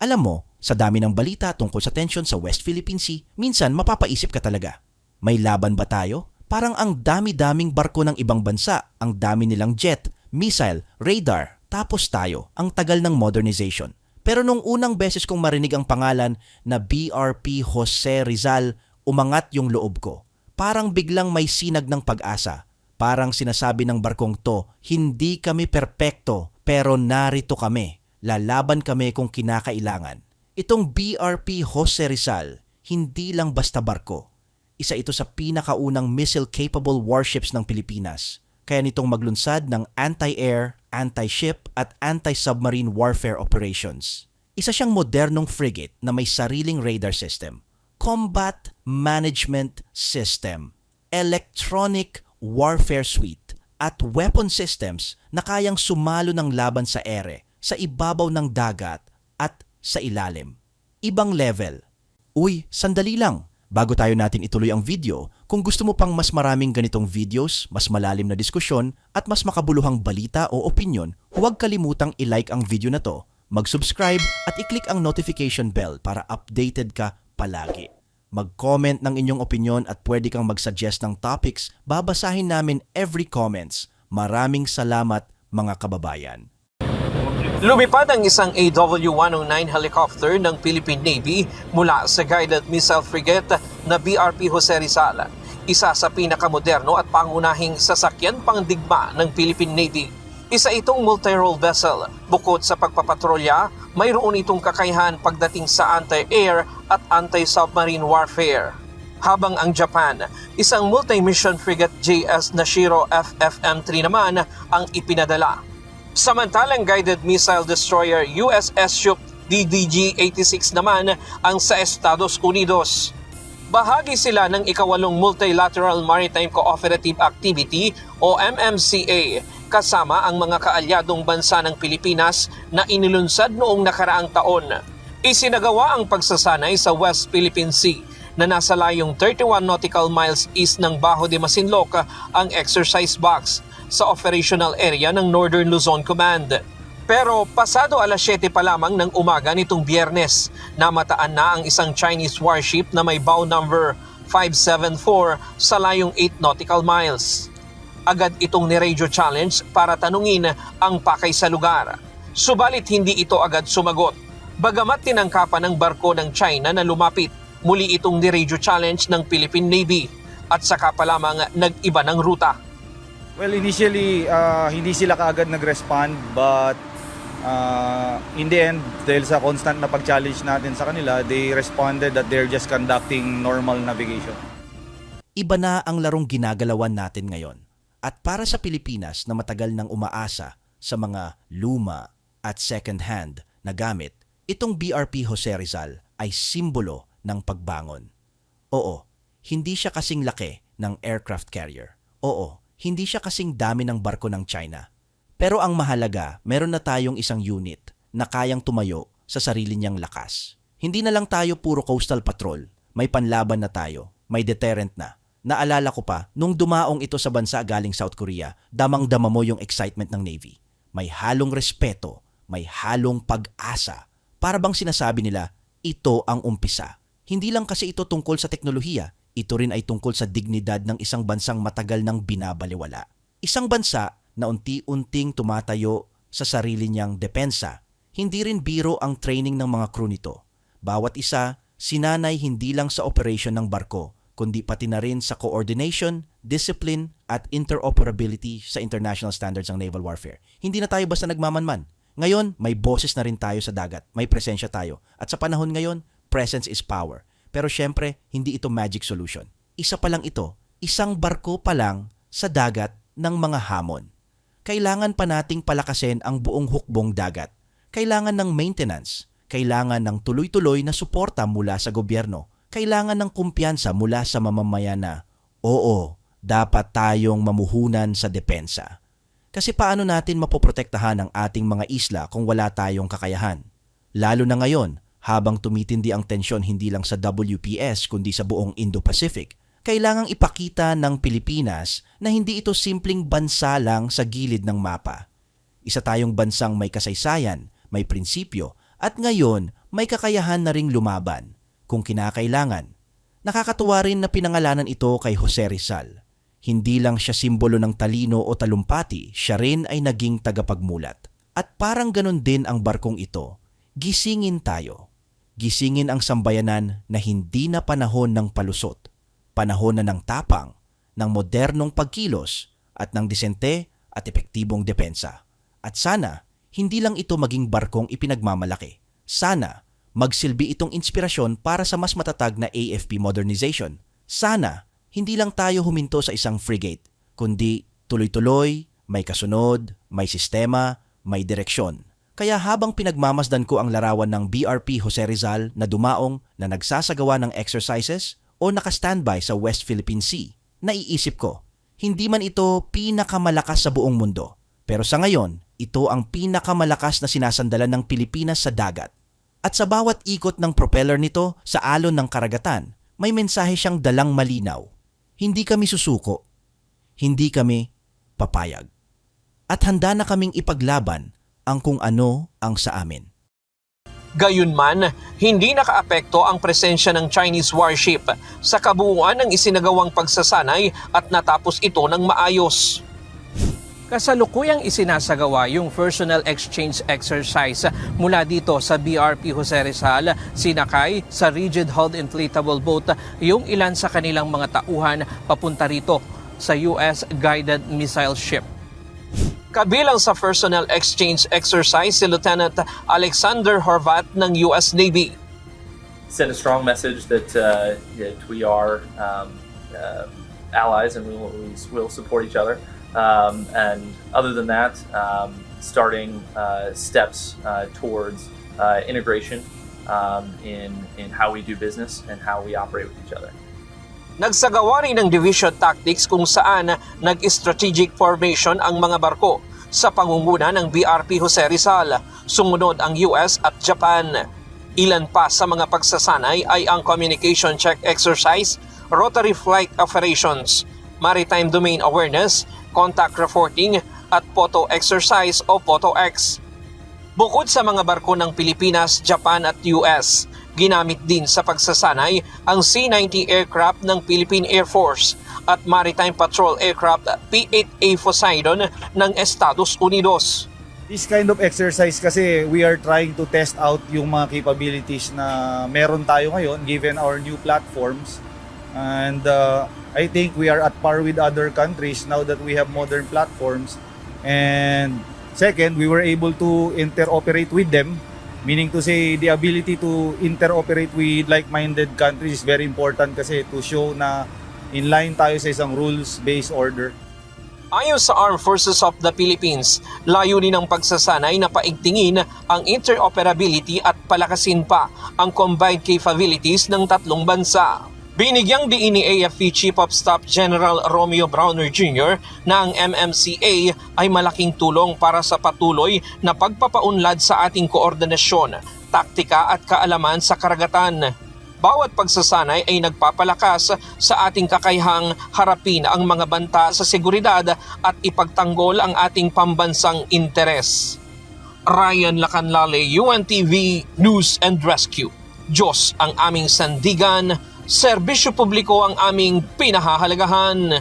Alam mo, sa dami ng balita tungkol sa tensyon sa West Philippine Sea, minsan mapapaisip ka talaga. May laban ba tayo? Parang ang dami-daming barko ng ibang bansa, ang dami nilang jet, missile, radar, tapos tayo, ang tagal ng modernization. Pero nung unang beses kong marinig ang pangalan na BRP Jose Rizal, umangat yung loob ko. Parang biglang may sinag ng pag-asa. Parang sinasabi ng barkong to, hindi kami perpekto, pero narito kami. Lalaban kami kung kinakailangan. Itong BRP Jose Rizal, hindi lang basta barko. Isa ito sa pinakaunang missile-capable warships ng Pilipinas. Kaya nitong maglunsad ng anti-air, anti-ship at anti-submarine warfare operations. Isa siyang modernong frigate na may sariling radar system, combat management system, electronic warfare suite, at weapon systems na kayang sumalo ng laban sa ere, sa ibabaw ng dagat at sa ilalim. Ibang level. Uy, sandali lang. Bago tayo natin ituloy ang video, kung gusto mo pang mas maraming ganitong videos, mas malalim na diskusyon, at mas makabuluhang balita o opinion, huwag kalimutang i-like ang video na to, mag-subscribe at i-click ang notification bell para updated ka palagi. Mag-comment ng inyong opinion at pwede kang mag-suggest ng topics, babasahin namin every comments. Maraming salamat mga kababayan. Lumipad ang isang AW-109 helicopter ng Philippine Navy mula sa guided missile frigate na BRP Jose Rizal, isa sa pinakamoderno at pangunahing sasakyan pangdigma ng Philippine Navy. Isa itong multi-role vessel. Bukod sa pagpapatrolya, mayroon itong kakayahan pagdating sa anti-air at anti-submarine warfare. Habang ang Japan, isang multi-mission frigate JS Nashiro FFM-3 naman ang ipinadala Samantalang guided missile destroyer USS Ship DDG-86 naman ang sa Estados Unidos. Bahagi sila ng ikawalong Multilateral Maritime Cooperative Activity o MMCA kasama ang mga kaalyadong bansa ng Pilipinas na inilunsad noong nakaraang taon. Isinagawa ang pagsasanay sa West Philippine Sea na nasa layong 31 nautical miles east ng Bajo de Masinloc ang exercise box sa operational area ng Northern Luzon Command. Pero pasado alas 7 pa lamang ng umaga nitong biyernes, namataan na ang isang Chinese warship na may bow number 574 sa layong 8 nautical miles. Agad itong ni-radio challenge para tanungin ang pakay sa lugar. Subalit hindi ito agad sumagot. Bagamat tinangkapan ng barko ng China na lumapit, muli itong ni-radio challenge ng Philippine Navy at saka pa lamang nag-iba ng ruta. Well, initially, uh, hindi sila kaagad nag-respond but uh, in the end, dahil sa constant na pag-challenge natin sa kanila, they responded that they're just conducting normal navigation. Iba na ang larong ginagalawan natin ngayon. At para sa Pilipinas na matagal nang umaasa sa mga luma at second-hand na gamit, itong BRP Jose Rizal ay simbolo ng pagbangon. Oo, hindi siya kasing laki ng aircraft carrier. Oo, hindi siya kasing dami ng barko ng China. Pero ang mahalaga, meron na tayong isang unit na kayang tumayo sa sarili niyang lakas. Hindi na lang tayo puro coastal patrol. May panlaban na tayo. May deterrent na. Naalala ko pa, nung dumaong ito sa bansa galing South Korea, damang-dama mo yung excitement ng Navy. May halong respeto, may halong pag-asa. Para bang sinasabi nila, ito ang umpisa. Hindi lang kasi ito tungkol sa teknolohiya, ito rin ay tungkol sa dignidad ng isang bansang matagal nang binabaliwala. Isang bansa na unti-unting tumatayo sa sarili niyang depensa. Hindi rin biro ang training ng mga crew nito. Bawat isa, sinanay hindi lang sa operation ng barko, kundi pati na rin sa coordination, discipline, at interoperability sa international standards ng naval warfare. Hindi na tayo basta nagmamanman. Ngayon, may boses na rin tayo sa dagat. May presensya tayo. At sa panahon ngayon, presence is power. Pero syempre, hindi ito magic solution. Isa pa lang ito, isang barko pa lang sa dagat ng mga hamon. Kailangan pa nating palakasin ang buong hukbong dagat. Kailangan ng maintenance. Kailangan ng tuloy-tuloy na suporta mula sa gobyerno. Kailangan ng kumpiyansa mula sa mamamayan na, oo, dapat tayong mamuhunan sa depensa. Kasi paano natin mapoprotektahan ang ating mga isla kung wala tayong kakayahan? Lalo na ngayon, habang tumitindi ang tensyon hindi lang sa WPS kundi sa buong Indo-Pacific, kailangang ipakita ng Pilipinas na hindi ito simpleng bansa lang sa gilid ng mapa. Isa tayong bansang may kasaysayan, may prinsipyo, At ngayon, may kakayahan na ring lumaban kung kinakailangan. Nakakatuwa rin na pinangalanan ito kay Jose Rizal. Hindi lang siya simbolo ng talino o talumpati, siya rin ay naging tagapagmulat. At parang ganun din ang barkong ito. Gisingin tayo. Gisingin ang sambayanan na hindi na panahon ng palusot. Panahon na ng tapang, ng modernong pagkilos, at ng disente at epektibong depensa. At sana, hindi lang ito maging barkong ipinagmamalaki. Sana, magsilbi itong inspirasyon para sa mas matatag na AFP modernization. Sana, hindi lang tayo huminto sa isang frigate, kundi tuloy-tuloy, may kasunod, may sistema, may direksyon. Kaya habang pinagmamasdan ko ang larawan ng BRP Jose Rizal na dumaong na nagsasagawa ng exercises o nakastandby sa West Philippine Sea, naiisip ko, hindi man ito pinakamalakas sa buong mundo. Pero sa ngayon, ito ang pinakamalakas na sinasandalan ng Pilipinas sa dagat. At sa bawat ikot ng propeller nito sa alon ng karagatan, may mensahe siyang dalang malinaw. Hindi kami susuko. Hindi kami papayag. At handa na kaming ipaglaban ang kung ano ang sa amin. Gayunman, hindi nakaapekto ang presensya ng Chinese warship sa kabuuan ng isinagawang pagsasanay at natapos ito ng maayos. Kasalukuyang isinasagawa yung personal exchange exercise mula dito sa BRP Jose Rizal, sinakay sa rigid-hulled inflatable boat yung ilan sa kanilang mga tauhan papunta rito sa US guided missile ship. Kabilang sa personal exchange exercise si Lieutenant Alexander Horvat ng US Navy. send a strong message that, uh, that we are um, uh, allies and we will, we will support each other. Um, and other than that, um, starting uh, steps uh, towards uh, integration um, in, in how we do business and how we operate with each other. Nagsagawa rin ng division tactics kung saan nag-strategic formation ang mga barko sa pangunguna ng BRP Jose Rizal. Sumunod ang US at Japan. Ilan pa sa mga pagsasanay ay ang communication check exercise, rotary flight operations, maritime domain awareness, contact reporting, at photo exercise o Photo X. Bukod sa mga barko ng Pilipinas, Japan at US, ginamit din sa pagsasanay ang C-90 aircraft ng Philippine Air Force at Maritime Patrol Aircraft P-8A Poseidon ng Estados Unidos. This kind of exercise kasi we are trying to test out yung mga capabilities na meron tayo ngayon given our new platforms. And uh, I think we are at par with other countries now that we have modern platforms. And second, we were able to interoperate with them, meaning to say the ability to interoperate with like-minded countries is very important kasi to show na in line tayo sa isang rules-based order. Ayon sa Armed Forces of the Philippines, layunin ng pagsasanay na paigtingin ang interoperability at palakasin pa ang combined capabilities ng tatlong bansa. Binigyang diin ni AFP Chief of Staff General Romeo Browner Jr. na ang MMCA ay malaking tulong para sa patuloy na pagpapaunlad sa ating koordinasyon, taktika at kaalaman sa karagatan. Bawat pagsasanay ay nagpapalakas sa ating kakayahang harapin ang mga banta sa seguridad at ipagtanggol ang ating pambansang interes. Ryan Lacanlale, UNTV News and Rescue. Diyos ang aming sandigan, serbisyo publiko ang aming pinahahalagahan.